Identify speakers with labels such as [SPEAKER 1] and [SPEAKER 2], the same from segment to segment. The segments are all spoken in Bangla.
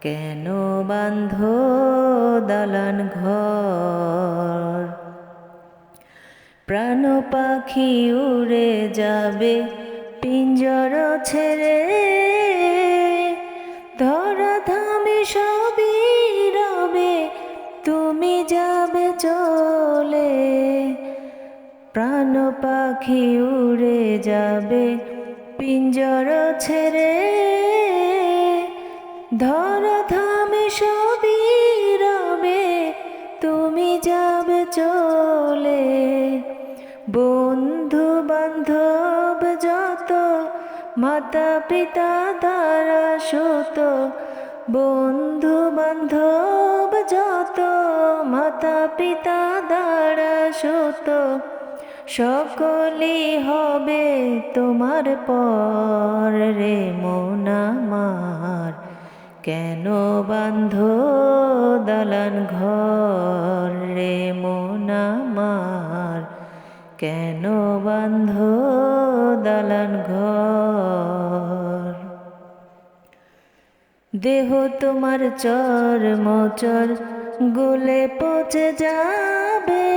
[SPEAKER 1] কেন বান্ধ দালান ঘর? প্রাণ পাখি উড়ে যাবে, পিঞ্জর ছেড়ে। ধরা ধামে সবই রবে, তুমি যাবে চলে। প্রাণ পাখি উড়ে যাবে, পিঞ্জর ছেড়ে। ধরা ধামে সবই রবে তুমি যাবে চলে। বন্ধু বান্ধব যত, মাতা পিতা দ্বারা সুত। বন্ধু বান্ধব যত, মাতা পিতা দ্বারা সুত। সকলি হবে তোমার পর রে মন আমার। কেন বান্ধ দালান ঘর রে মন আমার? কেন বান্ধ দালান ঘর? দেহ তোমার চর মচর গলে পচে যাবে।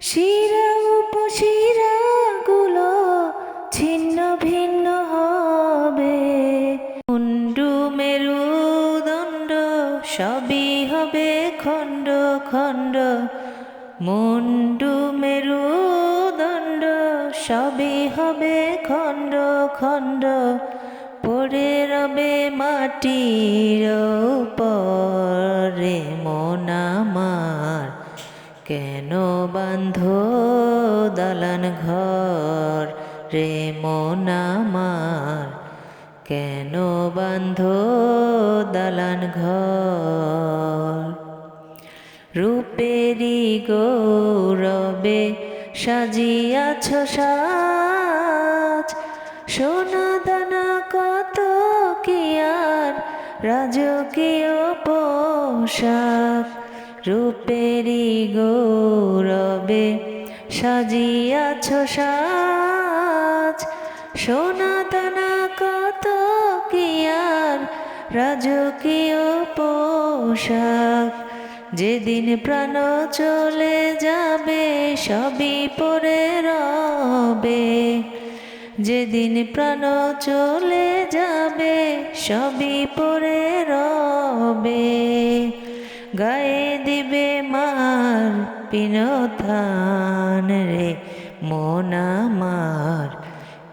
[SPEAKER 1] শিরা সবই হবে খণ্ড খণ্ড, মুন্ডু মেরুদণ্ড সবই হবে খণ্ড খণ্ড। পড়ে রবে মাটির পরে মন আমার কেন বান্ধ দালান ঘর রে, মন আমার কেন বান্ধ দালান ঘর? রূপেরি গৌরবে সাজিয়াছ সাজ। সোনা দানা কত কি আর রাজকীয় পোশাক? রূপেরি গৌরবে সাজিয়াছ সাজ। সোনা দানা কত কি আর রাজকীয় পোশাক? যেদিন প্রাণ চলে যাবে, সবই পরে রবে। যেদিন প্রাণ চলে যাবে, সবই পরে রবে। গায়ে দিবে মার পিনথান রে, মন আমার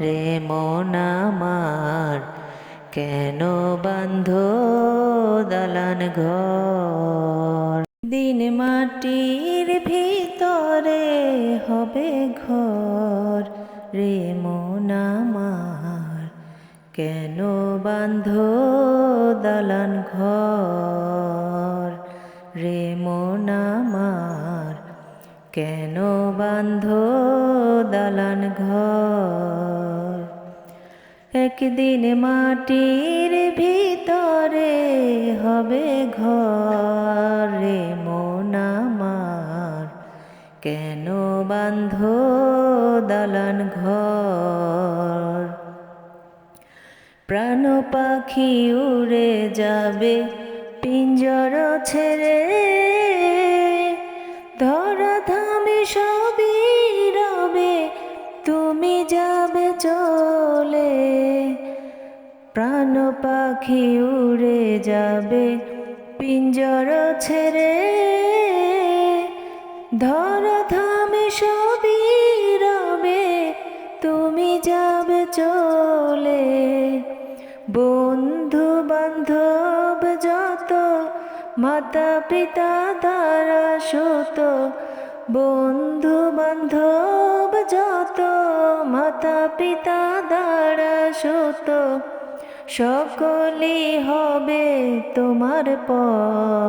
[SPEAKER 1] রে মন কেন বান্ধ দালান ঘর? দিন মাটির ভিতরে হবে ঘর। রে মন কেন বান্ধ দালান ঘর? কেন বান্ধ দালান ঘর? একদিন মাটির ভিতরে হবে ঘর রে কেন বান্ধ দালান ঘর? প্রাণ পাখি উড়ে যাবে, পিঞ্জর ছেড়ে পাখি উড়ে যাবে, পিঞ্জর ছেড়ে। ধর ধামে সবই রবে, তুমি যাবে চলে। বন্ধু বান্ধব যত, মাতা পিতা দ্বারা সুত। বন্ধু বান্ধব যত, মাতা পিতা দ্বারা সুত। সকলই হবে তোমার পর